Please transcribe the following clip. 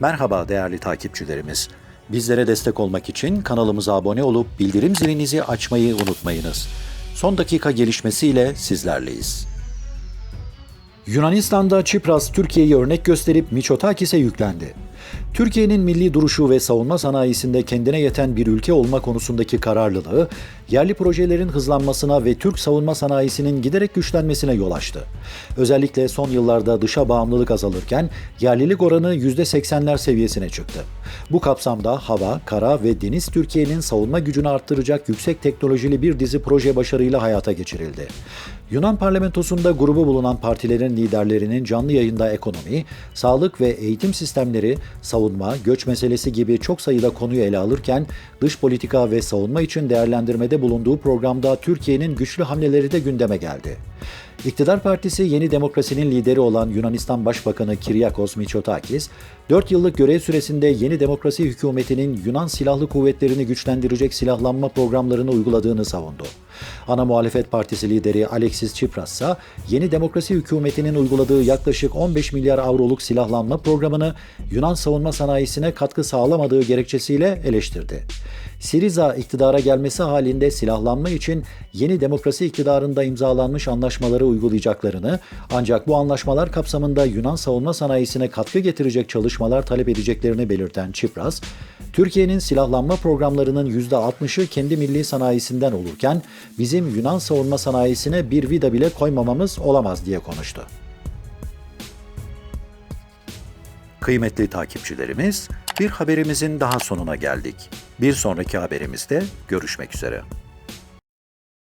Merhaba değerli takipçilerimiz. Bizlere destek olmak için kanalımıza abone olup bildirim zilinizi açmayı unutmayınız. Son dakika gelişmesiyle sizlerleyiz. Yunanistan'da Çipras Türkiye'yi örnek gösterip Miçotakis'e yüklendi. Türkiye'nin milli duruşu ve savunma sanayisinde kendine yeten bir ülke olma konusundaki kararlılığı, yerli projelerin hızlanmasına ve Türk savunma sanayisinin giderek güçlenmesine yol açtı. Özellikle son yıllarda dışa bağımlılık azalırken yerlilik oranı %80'ler seviyesine çıktı. Bu kapsamda hava, kara ve deniz Türkiye'nin savunma gücünü arttıracak yüksek teknolojili bir dizi proje başarıyla hayata geçirildi. Yunan parlamentosunda grubu bulunan partilerin liderlerinin canlı yayında ekonomi, sağlık ve eğitim sistemleri, savunma, göç meselesi gibi çok sayıda konuyu ele alırken dış politika ve savunma için değerlendirmede bulunduğu programda Türkiye'nin güçlü hamleleri de gündeme geldi. İktidar Partisi Yeni Demokrasi'nin lideri olan Yunanistan Başbakanı Kiryakos Mitsotakis, 4 yıllık görev süresinde Yeni Demokrasi hükümetinin Yunan Silahlı Kuvvetlerini güçlendirecek silahlanma programlarını uyguladığını savundu. Ana muhalefet partisi lideri Alexis Tsipras ise Yeni Demokrasi hükümetinin uyguladığı yaklaşık 15 milyar avroluk silahlanma programını Yunan savunma sanayisine katkı sağlamadığı gerekçesiyle eleştirdi. Siriza iktidara gelmesi halinde silahlanma için yeni demokrasi iktidarında imzalanmış anlaşmaları uygulayacaklarını ancak bu anlaşmalar kapsamında Yunan savunma sanayisine katkı getirecek çalışmalar talep edeceklerini belirten Çipras, Türkiye'nin silahlanma programlarının %60'ı kendi milli sanayisinden olurken bizim Yunan savunma sanayisine bir vida bile koymamamız olamaz diye konuştu. Kıymetli takipçilerimiz, bir haberimizin daha sonuna geldik. Bir sonraki haberimizde görüşmek üzere.